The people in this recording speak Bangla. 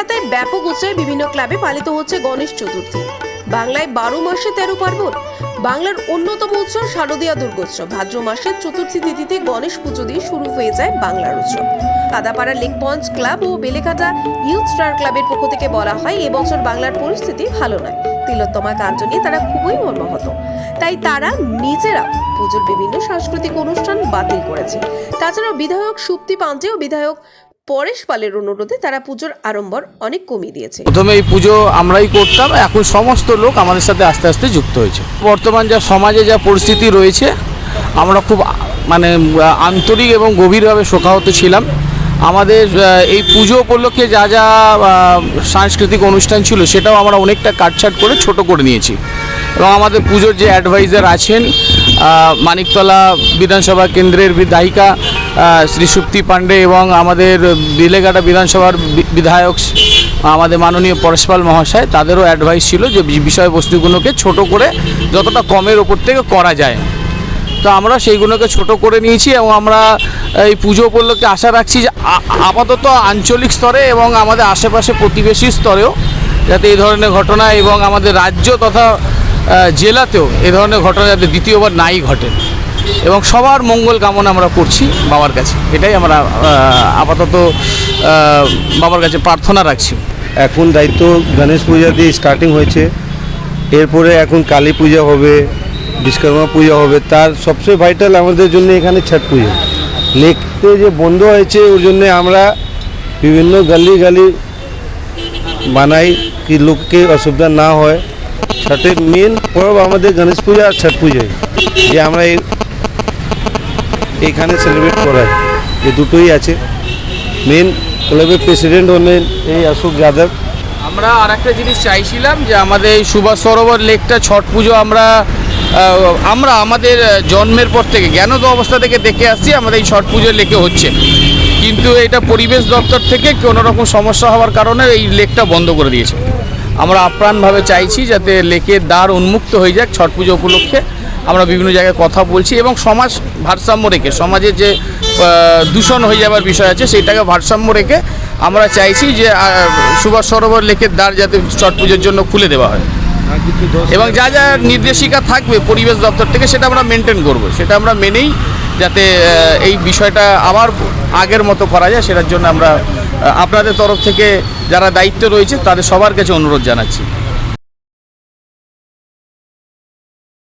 কলকাতায় ব্যাপক উৎসাহে বিভিন্ন ক্লাবে পালিত হচ্ছে গণেশ চতুর্থী। বাংলায় বারো মাসে তেরো পার্বণ। বাংলার অন্যতম উৎসব শারদীয়া দুর্গোৎসব। ভাদ্র মাসের চতুর্থী তিথিতে গণেশ পুজো দিয়ে শুরু হয়ে যায় বাংলার উৎসব। কাদাপাড়া লেক পঞ্চ ক্লাব ও বেলেঘাটা ইউথ স্টার ক্লাবের পক্ষ থেকে বলা হয় এবছর বাংলার পরিস্থিতি ভালো নয়। তিলোত্তমা কার্য নিয়ে তারা খুবই মর্মাহত। তাই তারা নিজেরা পুজোর বিভিন্ন সাংস্কৃতিক অনুষ্ঠান বাতিল করেছে। তাছাড়াও বিধায়ক সুপ্তি পান্ডে ও বিধায়ক পরেশ পালের অনুরোধে তারা পুজোর আড়ম্বর অনেক কমিয়ে দিয়েছে। প্রথমে এই পুজো আমরাই করতাম, এখন সমস্ত লোক আমাদের সাথে আস্তে আস্তে যুক্ত হয়েছে। বর্তমান যা সমাজে যা পরিস্থিতি রয়েছে, আমরা খুব মানে আন্তরিক এবং গভীরভাবে শোকাহত ছিলাম। আমাদের এই পুজো উপলক্ষে যা যা সাংস্কৃতিক অনুষ্ঠান ছিল, সেটাও আমরা অনেকটা কাটছাট করে ছোট করে নিয়েছি। এবং আমাদের পুজোর যে অ্যাডভাইজার আছেন মানিকতলা বিধানসভা কেন্দ্রের বিধায়িকা শ্রী সুপ্তি পাণ্ডে এবং আমাদের বিলেঘাটা বিধানসভার বিধায়ক আমাদের মাননীয় পরশপাল মহাশয়, তাদেরও অ্যাডভাইস ছিল যে বিষয়বস্তুগুলোকে ছোট করে যতটা কমের ওপর থেকে করা যায়। তো আমরা সেইগুলোকে ছোট করে নিয়েছি এবং আমরা এই পুজো উপলক্ষে আশা রাখছি যে আপাতত আঞ্চলিক স্তরে এবং আমাদের আশেপাশে প্রতিবেশী স্তরেও যাতে এই ধরনের ঘটনা এবং আমাদের রাজ্য তথা জেলাতেও এ ধরনের ঘটনা যাতে দ্বিতীয়বার নাই ঘটে। এবং সবার মঙ্গল কামনা আমরা করছি বাবার কাছে। এটাই আমরা আপাতত বাবার কাছে প্রার্থনা রাখছি। এখন দায়িত্ব গণেশ পূজা দিয়ে স্টার্টিং হয়েছে। এরপরে এখন কালী পূজা হবে, বিশ্বকর্মা পূজা হবে। তার সবচেয়ে ভাইটাল আমাদের জন্য এখানে ছট পুজো। লেকতে যে বন্ধ হয়েছে, ওর জন্য আমরা বিভিন্ন গলি গলি বানাই কি লোককে অসুবিধা না হয়। ছটের মেন পর্ব আমাদের গণেশ পূজা আর ছট পূজাই যে আমরা এই এইখানে সেলিব্রেট করাই এই দুটোই আছে। মেন ক্লাবের প্রেসিডেন্ট হলেন এই অশোক যাদব। আমরা আর একটা জিনিস চাইছিলাম যে আমাদের এই সুভাষ সরোবর লেকটা ছট পুজো আমরা আমরা আমাদের জন্মের পর থেকে জ্ঞানত অবস্থা থেকে দেখে আসছি আমাদের এই ছট পুজো লেকে হচ্ছে। কিন্তু এটা পরিবেশ দপ্তর থেকে কোনো রকম সমস্যা হওয়ার কারণে এই লেকটা বন্ধ করে দিয়েছে। আমরা আপ্রাণভাবে চাইছি যাতে লেকের দ্বার উন্মুক্ত হয়ে যাক ছট পুজো উপলক্ষে। আমরা বিভিন্ন জায়গায় কথা বলছি এবং সমাজ ভারসাম্য রেখে, সমাজের যে দূষণ হয়ে যাওয়ার বিষয় আছে, সেইটাকে ভারসাম্য রেখে আমরা চাইছি যে সুভাষ সরোবর লেকের দ্বার যাতে ছট পুজোর জন্য খুলে দেওয়া হয়। এবং যা যা নির্দেশিকা থাকবে পরিবেশ দপ্তর থেকে, সেটা আমরা মেনটেন করব। সেটা আমরা মেনেই যাতে এই বিষয়টা আবার আগের মতো করা যায়, সেটার জন্য আমরা আপনাদের তরফ থেকে যারা দায়িত্ব রয়েছে, তাদের সবার কাছে অনুরোধ জানাচ্ছি।